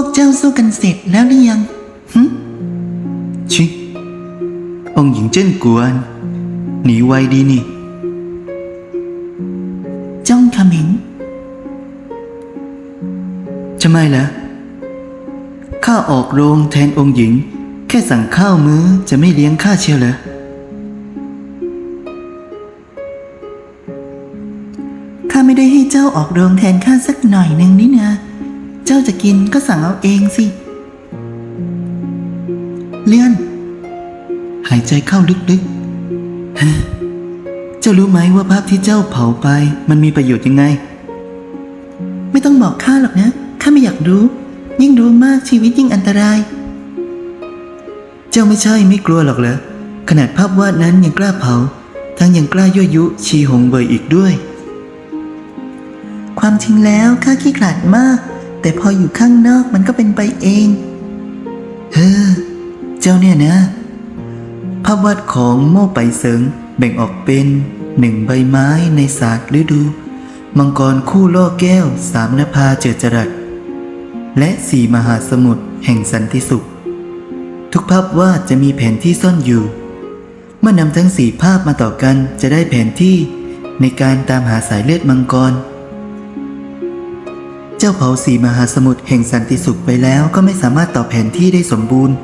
วกเจ้าสู้กันเสร็จแล้วหรือยังหึชิองค์หญิงเจิ้นกวน หนีไวดีนี่ จ้องเขม็งจะไม่เหรอข้าออกโรงแทนองค์หญิง แค่สั่งข้าวมื้อจะไม่เลี้ยงข้าเชียวเหรอข้าไม่ได้ให้เจ้าออกโรงแทนข้าสักหน่อยหนึ่งนี่นะเจ้าจะกินก็สั่งเอาเองสิ เลื่อน หายใจเข้าลึกๆฮะเจ้ารู้ไหมว่าภาพที่เจ้าเผาไป มันมีประโยชน์ยังไง ไม่ต้องบอกข้าหรอกนะ ข้าไม่อยากรู้ ยิ่งรู้มากชีวิตยิ่งอันตราย เจ้าไม่ใช่ไม่กลัวหรอกเหรอ ขนาดภาพวาดนั้นยังกล้าเผา ทั้งยังกล้ายั่วยุ ชีหงเบยอีกด้วย ความจริงแล้วข้าขี้ขลาดมาก แต่พออยู่ข้างนอกมันก็เป็นไปเองเฮ้อเจ้าเนี่ยนะ ภาพวาดของโม่ไปเสิงแบ่งออกเป็นหนึ่งใบไม้ในศาสตร์ฤดู มังกรคู่ล่อแก้ว สามนภาเจิดจรัสและสี่มหาสมุทรแห่งสันติสุข ทุกภาพวาดจะมีแผนที่ซ่อนอยู่ เมื่อนำทั้งสี่ภาพมาต่อกันจะได้แผนที่ในการตามหาสายเลือดมังกร เจ้าเผาสีมหาสมุทรแห่งสันติสุขไปแล้วก็ไม่สามารถต่อแผนที่ได้สมบูรณ์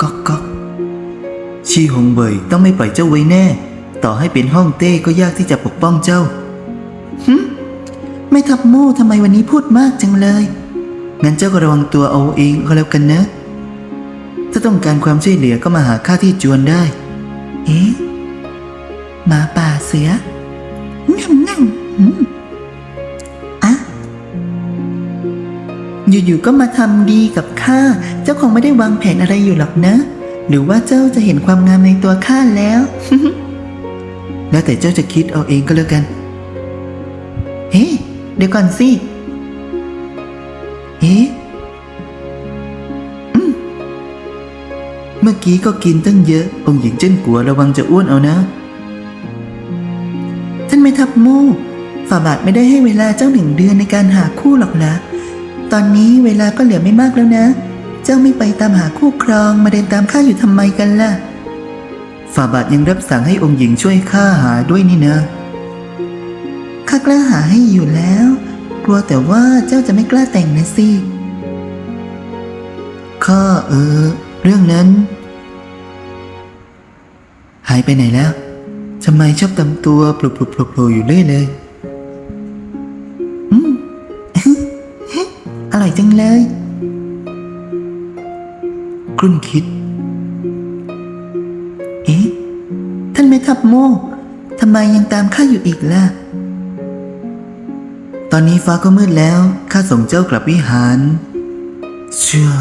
ก๊อกก๊อกชีหงเบยต้องไม่ปล่อยเจ้าไว้แน่ ต่อให้เป็นห้องเต้ก็ยากที่จะปกป้องเจ้าฮึไม่ทับโม่ทำไมวันนี้พูดมากจังเลย งั้นเจ้าก็ระวังตัวเอาเองก็แล้วกันนะ ถ้าต้องการความช่วยเหลือก็มาหาข้าที่จวนได้ เอ๊ะหมาป่าเสือนั่งนั่ง อยู่ๆก็มาทำดีกับข้า เจ้าคงไม่ได้วางแผนอะไรอยู่หรอกนะ หรือว่าเจ้าจะเห็นความงามในตัวข้าแล้ว แล้วแต่เจ้าจะคิดเอาเองก็แล้วกัน เฮ้เดี๋ยวก่อนสิเอ๊ะเมื่อกี้ก็กินตั้งเยอะ องค์หญิงเจิ้นกัวระวังจะอ้วนเอานะ ท่านไม่ทับมู่ฝ่าบาทไม่ได้ให้เวลาเจ้าหนึ่งเดือนในการหาคู่หรอกนะ ตอนนี้เวลาก็เหลือไม่มากแล้วนะ เจ้าไม่ไปตามหาคู่ครองมาเดินตามข้าอยู่ทำไมกันล่ะ ฝ่าบาทยังรับสั่งให้องค์หญิงช่วยข้าหาด้วยนี่นะข้ากล้าหาให้อยู่แล้ว กลัวแต่ว่าเจ้าจะไม่กล้าแต่งนะสิข้าเออ เรื่องนั้น หายไปไหนแล้วทำไมชอบตำตัวโผล่ๆๆๆอยู่เรื่อยเลย ร่อยจังเลยครุ่นคิด เอ๊ะ ท่านไม่ทับโม่ทำไมยังตามข้าอยู่อีกล่ะ ตอนนี้ฟ้าก็มืดแล้ว ข้าส่งเจ้ากลับวิหาร เชื่อ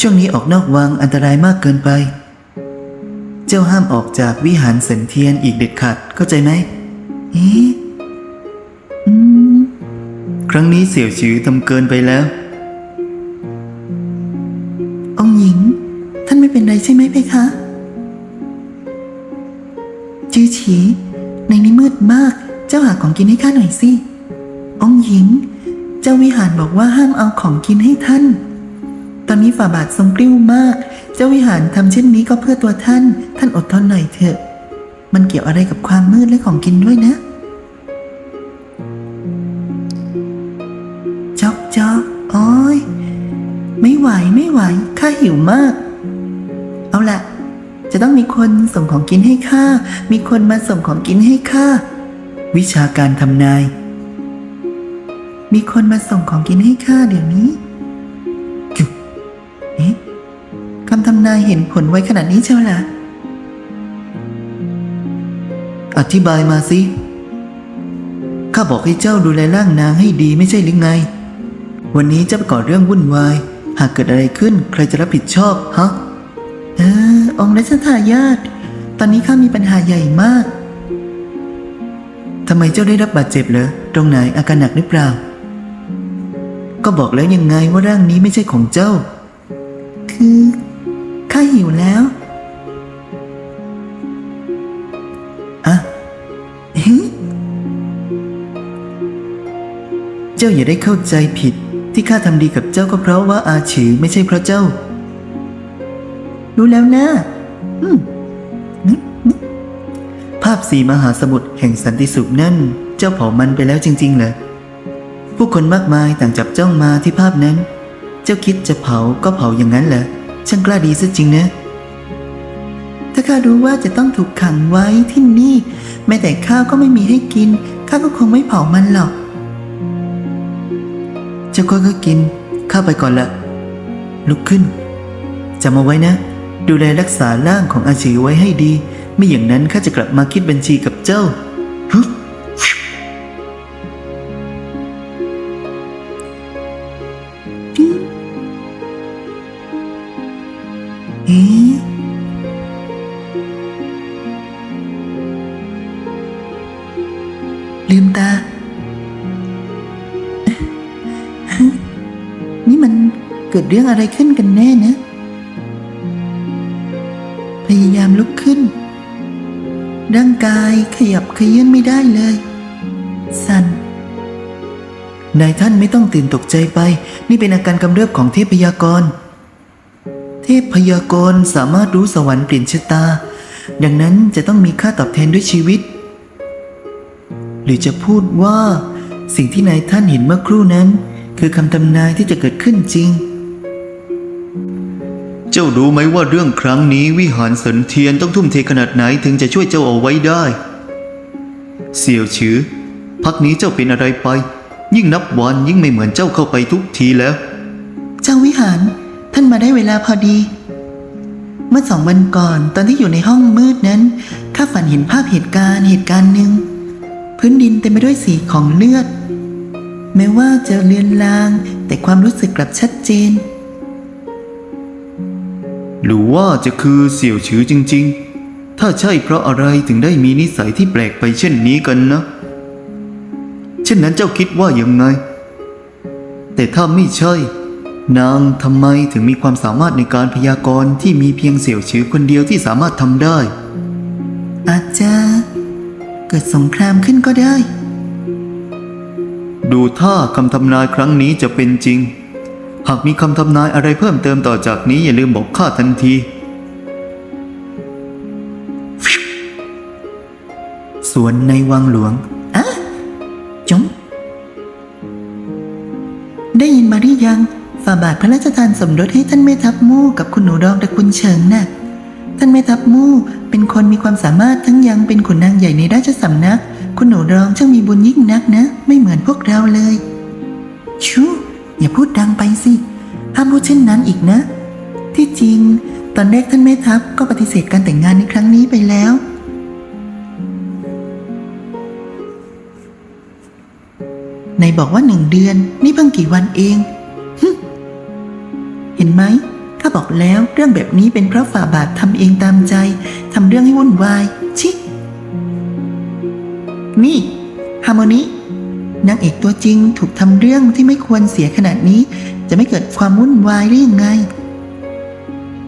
ช่วงนี้ออกนอกวังอันตรายมากเกินไป เจ้าห้ามออกจากวิหารเสนเทียนอีกเด็ดขาดเข้าใจไหมเอ๊ะ รั้งนี้เสี่ยวชือทำเกินไปแล้ว องหญิง ท่านไม่เป็นไรใช่ไหมเพคะ จื้อฉี ในนี้มืดมาก เจ้าหาของกินให้ข้าหน่อยสิ องหญิง เจ้าวิหารบอกว่าห้ามเอาของกินให้ท่าน ตอนนี้ฝ่าบาททรงกริ้วมาก เจ้าวิหารทำเช่นนี้ก็เพื่อตัวท่าน ท่านอดทนหน่อยเถอะ มันเกี่ยวอะไรกับความมืดและของกินด้วยนะ ข้าหิวมาก เอาละจะต้องมีคนส่งของกินให้ข้า มีคนมาส่งของกินให้ข้า วิชาการทำนาย มีคนมาส่งของกินให้ข้าเดี๋ยวนี้จุ๊บเอ๊ะคำทำนายเห็นผลไวขนาดนี้เชียวล่ะ อธิบายมาสิ ข้าบอกให้เจ้าดูแลร่างนางให้ดีไม่ใช่หรือไง วันนี้เจ้าไปก่อเรื่องวุ่นวาย หากเกิดอะไรขึ้นใครจะรับผิดชอบฮะเออองค์รัชทายาทตอนนี้ข้ามีปัญหาใหญ่มากทำไมเจ้าได้รับบาดเจ็บเหรอตรงไหนอาการหนักหรือเปล่า ก็บอกแล้วยังไงว่าร่างนี้ไม่ใช่ของเจ้า คือข้าหิวแล้วอะเฮ้เจ้าอย่าได้เข้าใจผิด ที่ข้าทำดีกับเจ้าก็เพราะว่าอาฉือไม่ใช่เพราะเจ้า รู้แล้วนะภาพสีมหาสมุทรแห่งสันติสุขนั่น เจ้าเผามันไปแล้วจริง ๆ เหรอผู้คนมากมายต่างจับจ้องมาที่ภาพนั้น เจ้าคิดจะเผาก็เผาอย่างนั้นเหรอช่างกล้าดีซะจริงนะ ถ้าข้ารู้ว่าจะต้องถูกขังไว้ที่นี่ แม้แต่ข้าวก็ไม่มีให้กินข้าก็คงไม่เผามันหรอก จ้าก็ก็กินข้าไปก่อนละลุกขึ้นจำเอาไว้นะ ดูแลรักษาร่างของอาชีไว้ให้ดี ไม่อย่างนั้นข้าจะกลับมาคิดบัญชีกับเจ้าฮึ กิดเรื่องอะไรขึ้นกันแน่นะ พยายามลุกขึ้น ร่างกายขยับขยื่นไม่ได้เลย สั่นนายท่านไม่ต้องตื่นตกใจไป นี่เป็นอาการกำเริบของเทพพยากร เทพพยากรสามารถรู้สวรรค์เปลี่ยนชะตา ดังนั้นจะต้องมีค่าตอบแทนด้วยชีวิต หรือจะพูดว่าสิ่งที่นายท่านเห็นเมื่อครู่นั้น คือคำทำนายที่จะเกิดขึ้นจริง จ้ารู้ไหมว่าเรื่องครั้งนี้วิหารสนเทียนต้องทุ่มเทขนาดไหนถึงจะช่วยเจ้าเอาไว้ได้ เสี่ยวฉือ พักนี้เจ้าเป็นอะไรไป ยิ่งนับวันยิ่งไม่เหมือนเจ้าเข้าไปทุกทีแล้ว เจ้าวิหารท่านมาได้เวลาพอดี เมื่อสองวันก่อนตอนที่อยู่ในห้องมืดนั้นข้าฝันเห็นภาพเหตุการณ์เหตุการณ์หนึ่งพื้นดินเต็มไปด้วยสีของเลือด แม้ว่าจะเลือนลางแต่ความรู้สึกกลับชัดเจน หรือว่าจะคือเสี่ยวฉือจริง ๆ ถ้าใช่เพราะอะไรถึงได้มีนิสัยที่แปลกไปเช่นนี้กันนะ เช่นนั้นเจ้าคิดว่ายังไง แต่ถ้าไม่ใช่ นางทำไมถึงมีความสามารถในการพยากรณ์ที่มีเพียงเสี่ยวฉือคนเดียวที่สามารถทำได้ อาจจะเกิดสงครามขึ้นก็ได้ ดูท่าคำทำนายครั้งนี้จะเป็นจริง หากมีคำทำนายอะไรเพิ่มเติมต่อจากนี้อย่าลืมบอกข้าทันที สวนในวังหลวงอะจงได้ยินมาหรือยังฝ่าบาทพระราชทานสมรสให้ท่านแม่ทัพมู่กับคุณหนูรองตระกุลเฉิงน่ะท่านแม่ทัพมู่เป็นคนมีความสามารถทั้งยังเป็นขุนนางใหญ่ในราชสำนัก คุณหนูรองช่างมีบุญยิ่งนักนะ ไม่เหมือนพวกเราเลย ชู อย่าพูดดังไปสิห้ามพูดเช่นนั้นอีกนะ ที่จริง ตอนแรกท่านแม่ทัพก็ปฏิเสธการแต่งงานในครั้งนี้ไปแล้วในบอกว่าหนึ่งเดือน นี่เพิ่งกี่วันเอง เห็นไหมข้าบอกแล้วเรื่องแบบนี้เป็นเพราะฝ่าบาททำเองตามใจทำเรื่องให้วุ่นวาย ชิ นี่ฮาร์โมนี นางเอกตัวจริงถูกทำเรื่องที่ไม่ควรเสียขนาดนี้ จะไม่เกิดความวุ่นวายหรือยังไง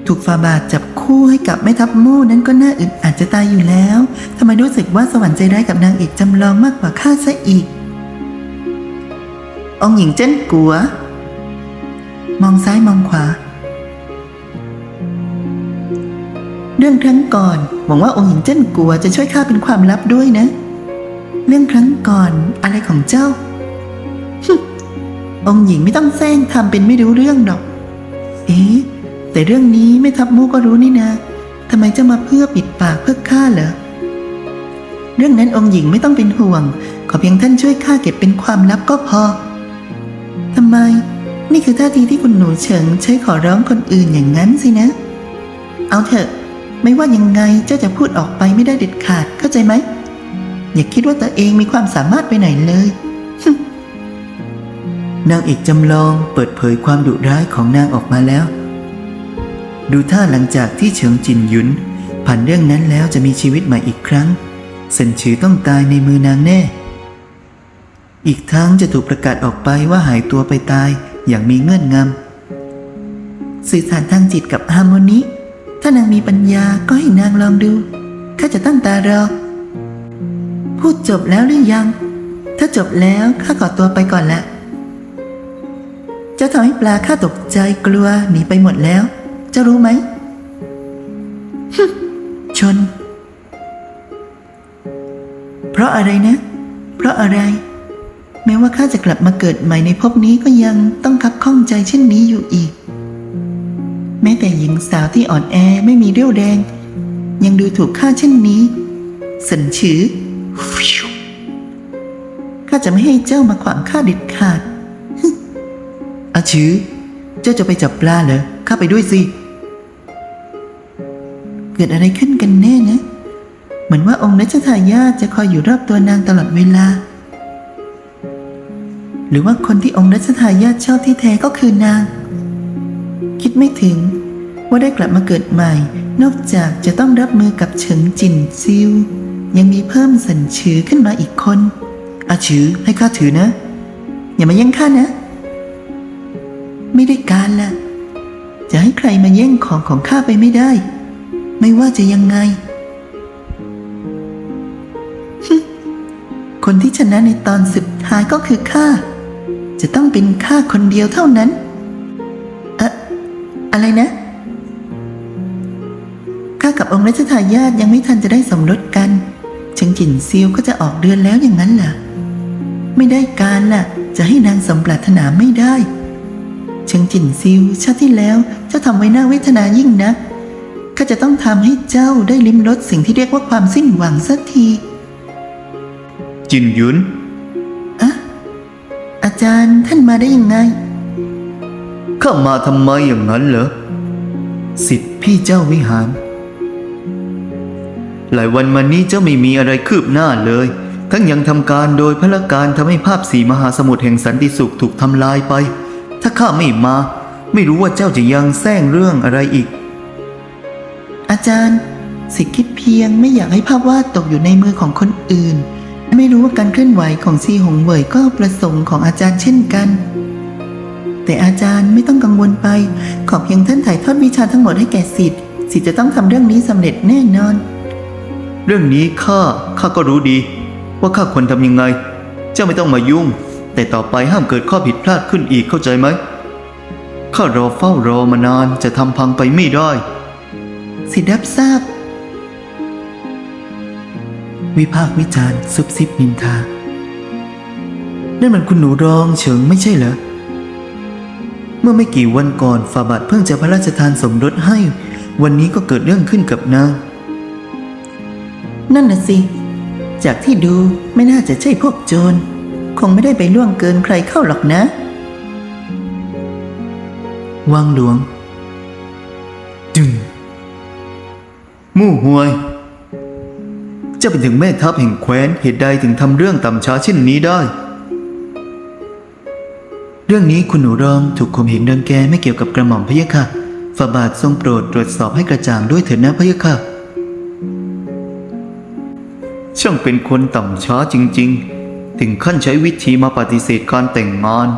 ถูกฝ่าบาทจับคู่ให้กับแม่ทัพมู่นั้นก็น่าอึดอัดจะตายอยู่แล้วทำไมรู้สึกว่าสวรรค์ใจร้ายกับนางเอกจำลองมากกว่าข้าซะอีก องหญิงเจิ้นกัว มองซ้ายมองขวา เรื่องครั้งก่อนหวังว่าองค์หญิงเจิ้นกัวจะช่วยข้าเป็นความลับด้วยนะ เรื่องครั้งก่อนอะไรของเจ้าฮึองหญิงไม่ต้องแซงทำเป็นไม่รู้เรื่องหรอก เอ๊ะแต่เรื่องนี้ไม่ทับมูก็รู้นี่นะทำไมจะมาเพื่อปิดปากเพื่อข้าเหรอ เรื่องนั้นองค์หญิงไม่ต้องเป็นห่วง ขอเพียงท่านช่วยข้าเก็บเป็นความลับก็พอทำไม นี่คือท่าทีที่คุณหนูเฉิงใช้ขอร้องคนอื่นอย่างนั้นสินะ เอาเถอะ ไม่ว่ายังไงเจ้าจะพูดออกไปไม่ได้เด็ดขาดเข้าใจไหม อย่าคิดว่าตัวเองมีความสามารถไปไหนเลย นางเอกจำลองเปิดเผยความดุร้ายของนางออกมาแล้ว ดูท่าหลังจากที่เฉิงจินหยุน ผ่านเรื่องนั้นแล้วจะมีชีวิตใหม่อีกครั้งเซินฉือต้องตายในมือนางแน่ อีกทั้งจะถูกประกาศออกไปว่าหายตัวไปตายอย่างมีเงื่อนงำสื่อสารทางจิตกับฮาร์โมนีถ้านางมีปัญญาก็ให้นางลองดูข้าจะตั้งตารอ พูดจบแล้วหรือยัง ถ้าจบแล้วข้าขอตัวไปก่อนละเจ้าทำให้ปลาข้าตกใจกลัวหนีไปหมดแล้วเจ้ารู้ไหมฮึชน เพราะอะไรนะ เพราะอะไร แม้ว่าข้าจะกลับมาเกิดใหม่ในภพนี้ก็ยังต้องคับข้องใจเช่นนี้อยู่อีก แม้แต่หญิงสาวที่อ่อนแอไม่มีเรี่ยวแรงยังดูถูกข้าเช่นนี้สันฉือ จะไม่ให้เจ้ามาขวางข้าเด็ดขาดอาชือ เจ้าจะไปจับปลาเหรอ ข้าไปด้วยสิ เกิดอะไรขึ้นกันแน่นะ เหมือนว่าองค์รัชทายาทจะคอยอยู่รอบตัวนางตลอดเวลา หรือว่าคนที่องค์รัชทายาทชอบที่แท้ก็คือนาง คิดไม่ถึงว่าได้กลับมาเกิดใหม่ นอกจากจะต้องรับมือกับเฉิงจินซิวยังมีเพิ่มสันชื้อขึ้นมาอีกคน อาชือให้ข้าถือนะ อย่ามาแย่งข้านะ ไม่ได้การละจะให้ใครมาแย่งของของข้าไปไม่ได้ ไม่ว่าจะยังไง คนที่ชนะในตอนสุดท้ายก็คือข้า จะต้องเป็นข้าคนเดียวเท่านั้นอะอะไรนะข้ากับองค์รัชทายาทยังไม่ทันจะได้สมรสกันเชิงจินซิวก็จะออกเดือนแล้วอย่างนั้นเหรอ ไม่ได้การล่ะ จะให้นางสมปรารถนาไม่ได้ เชิงจินซิวชาติที่แล้วเจ้าทำไว้น่าเวทนายิ่งนะข้าจะต้องทำให้เจ้าได้ลิ้มรสสิ่งที่เรียกว่าความสิ้นหวังสักที จินหยุนอะอาจารย์ท่านมาได้ยังไง ข้ามาทำไมอย่างนั้นเหรอสิทธิพี่เจ้าวิหาร หลายวันมานี้เจ้าไม่มีอะไรคืบหน้าเลย ทั้งยังทำการโดยพละการทำให้ภาพสีมหาสมุทรแห่งสันติสุขถูกทำลายไป ถ้าข้าไม่มา ไม่รู้ว่าเจ้าจะยังแซงเรื่องอะไรอีก อาจารย์ สิทธิ์คิดเพียงไม่อยากให้ภาพวาดตกอยู่ในมือของคนอื่น ไม่รู้ว่าการเคลื่อนไหวของซีหงเหวยก็ประสงค์ของอาจารย์เช่นกัน แต่อาจารย์ไม่ต้องกังวลไป ขอเพียงท่านถ่ายทอดวิชาทั้งหมดให้แก่สิทธิ์สิทธิ์จะต้องทำเรื่องนี้สำเร็จแน่นอน เรื่องนี้ข้าข้าก็รู้ดี ว่าข้าควรทำยังไง เจ้าไม่ต้องมายุ่ง แต่ต่อไปห้ามเกิดข้อผิดพลาดขึ้นอีกเข้าใจไหมข้ารอเฝ้ารอมานานจะทำพังไปไม่ได้ สิทธิ์รับทราบ วิพากวิจารณ์ซุบซิบนินทา นั่นมันคุณหนูรองเฉิงไม่ใช่เหรอ เมื่อไม่กี่วันก่อนฝาบาทเพิ่งจะพระราชทานสมรสให้ วันนี้ก็เกิดเรื่องขึ้นกับนาง นั่นน่ะสิ จากที่ดูไม่น่าจะใช่พวกโจร คงไม่ได้ไปล่วงเกินใครเข้าหรอกนะ วังหลวง จึง มู่หวยจ้าเป็นถึงแม่ทัพแห่งแคว้นเหตุใดถึงทำเรื่องต่ำช้าเช่นนี้ได้ เรื่องนี้คุณหนูรองถูกข่มเหงดังแกไม่เกี่ยวกับกระหม่อมพะยะค่ะฝ่าบาททรงโปรดตรวจสอบให้กระจ่างด้วยเถิดนะพะยะค่ะ ช่างเป็นคนต่ำช้าจริง ๆ ถึงขั้นใช้วิธีมาปฏิเสธการแต่งงาน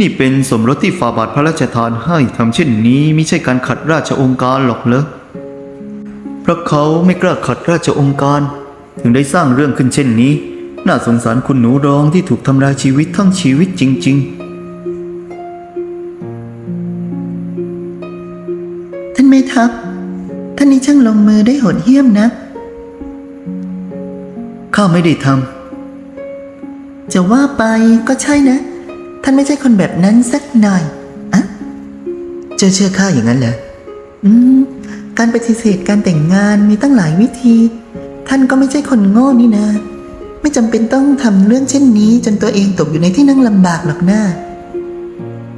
นี่เป็นสมรสที่ฝ่าบาทพระราชทานให้ทำเช่นนี้ไม่ใช่การขัดราชองค์การหรอกเหรอเพราะเขาไม่กล้าขัดราชองค์การ ถึงได้สร้างเรื่องขึ้นเช่นนี้ น่าสงสารคุณหนูรองที่ถูกทำลายชีวิตทั้งชีวิตจริง ๆ ท่านแม่ทัพท่านนี้ช่างลงมือได้โหดเหี้ยมนะๆ ข้าไม่ได้ทำจะว่าไปก็ใช่นะ ท่านไม่ใช่คนแบบนั้นสักหน่อยอะจ้าเชื่อข้าอย่างนั้นเหรออืม การปฏิเสธการแต่งงานมีตั้งหลายวิธี ท่านก็ไม่ใช่คนโง่นี่นะ ไม่จำเป็นต้องทำเรื่องเช่นนี้ จนตัวเองตกอยู่ในที่นั่งลำบากหรอกนะ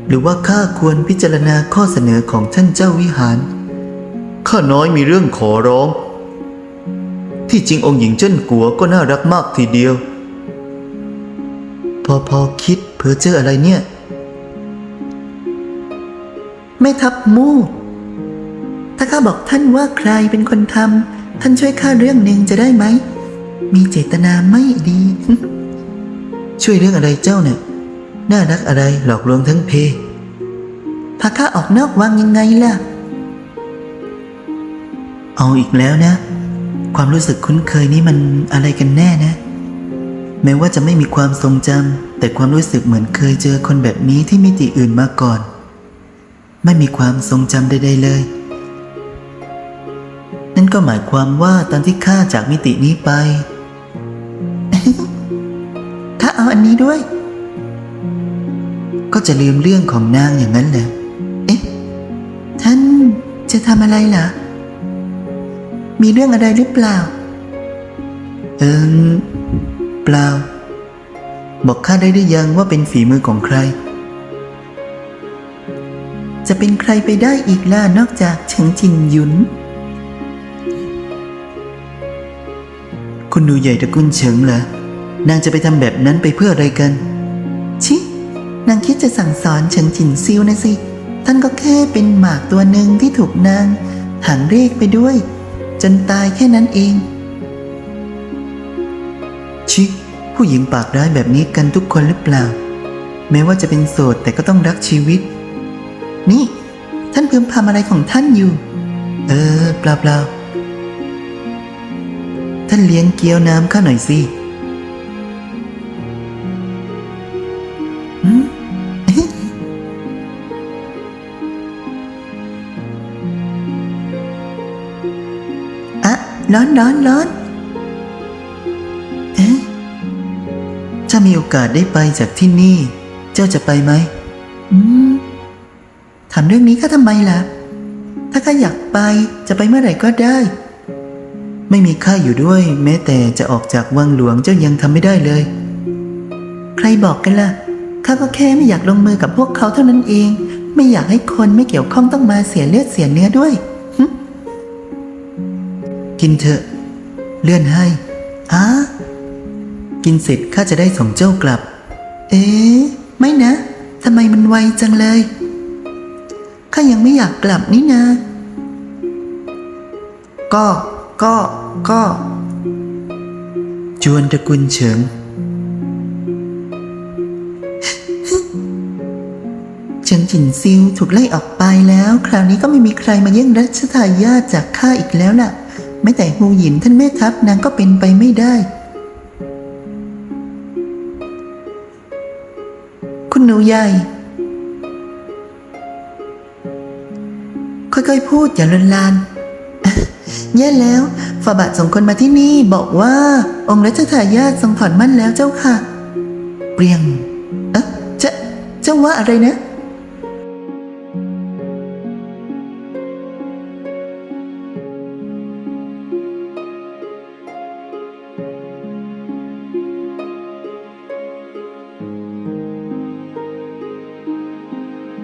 หรือว่าข้าควรพิจารณาข้อเสนอของท่านเจ้าวิหาร ข้าน้อยมีเรื่องขอร้อง ที่จริงองค์หญิงเจิ้นกัวก็น่ารักมากทีเดียว พอพอคิดเพ้อเจออะไรเนี่ย แม่ทัพมู่ ถ้าข้าบอกท่านว่าใครเป็นคนทำท่านช่วยข้าเรื่องหนึ่งจะได้ไหม มีเจตนาไม่ดี ช่วยเรื่องอะไรเจ้าเนี่ยน่ารักอะไรหลอกลวงทั้งเพพาข้าออกนอกวังยังไงล่ะ เอาอีกแล้วนะ ความรู้สึกคุ้นเคยนี่มันอะไรกันแน่นะ แม้ว่าจะไม่มีความทรงจแต่ความรู้สึกเหมือนเคยเจอคนแบบนี้ที่มิติอื่นมาก่อน ไม่มีความทรงจำใดๆเลย นั่นก็หมายความว่าตอนที่ข้าจากมิตินี้ไปถ้าเอาอันนี้ด้วย ก็จะลืมเรื่องของนางอย่างนั้นแหละเอ๊ะ ท่านจะทำอะไรเหรอ มีเรื่องอะไรหรือเปล่า เอิมเปล่า บอกข้าได้หรือยังว่าเป็นฝีมือของใคร จะเป็นใครไปได้อีกล่ะนอกจากเฉิงจินหยุน คุณดูใหญ่ตระกุนเฉิงเหรอนางจะไปทำแบบนั้นไปเพื่ออะไรกัน ชิ นางคิดจะสั่งสอนเฉิงจินซิวนะสิ ท่านก็แค่เป็นหมากตัวหนึ่งที่ถูกนางหางเรียกไปด้วย จนตายแค่นั้นเอง ชิผู้หญิงปากร้ายแบบนี้กันทุกคนหรือเปล่า แม้ว่าจะเป็นโสดแต่ก็ต้องรักชีวิต นี่ ท่านพึมพำอะไรของท่านอยู่ เออเปล่าเปล่าท่านเลี้ยงเกี๊ยวน้ำข้าหน่อยสิ ร้อนร้อนร้อนเอ๊ะถ้ามีโอกาสได้ไปจากที่นี่ เจ้าจะไปไหมอืมถามเรื่องนี้ข้าทำไมล่ะ ถ้าข้าอยากไปจะไปเมื่อไหร่ก็ได้ ไม่มีข้าอยู่ด้วย แม้แต่จะออกจากวังหลวงเจ้ายังทำไม่ได้เลย ใครบอกกันล่ะข้าก็แค่ไม่อยากลงมือกับพวกเขาเท่านั้นเอง ไม่อยากให้คนไม่เกี่ยวข้องต้องมาเสียเลือดเสียเนื้อด้วย กินเถอะ เลื่อนให้อ้ากินเสร็จข้าจะได้ส่งเจ้ากลับ เอ๊ไม่นะทำไมมันไวจังเลยข้ายังไม่อยากกลับนี่นะ ก็ ก็ ก็ จวนตระกุลเฉิงเฉิงจินซิวถูกไล่ออกไปแล้ว คราวนี้ก็ไม่มีใครมาแย่งรัชทายาทจากข้าอีกแล้วล่ะ ไม่แต่ฮูหยินท่านแม่ทัพนางก็เป็นไปไม่ได้ คุณหนูใหญ่ ค่อยๆพูดอย่าลวนลานแย่แล้วฝ่าบาทส่งคนมาที่นี่บอกว่า องค์รัชทายาททรงผ่อนมั่นแล้วเจ้าค่ะ เปรียง เอ๊ะจะเจ้าว่าอะไรนะ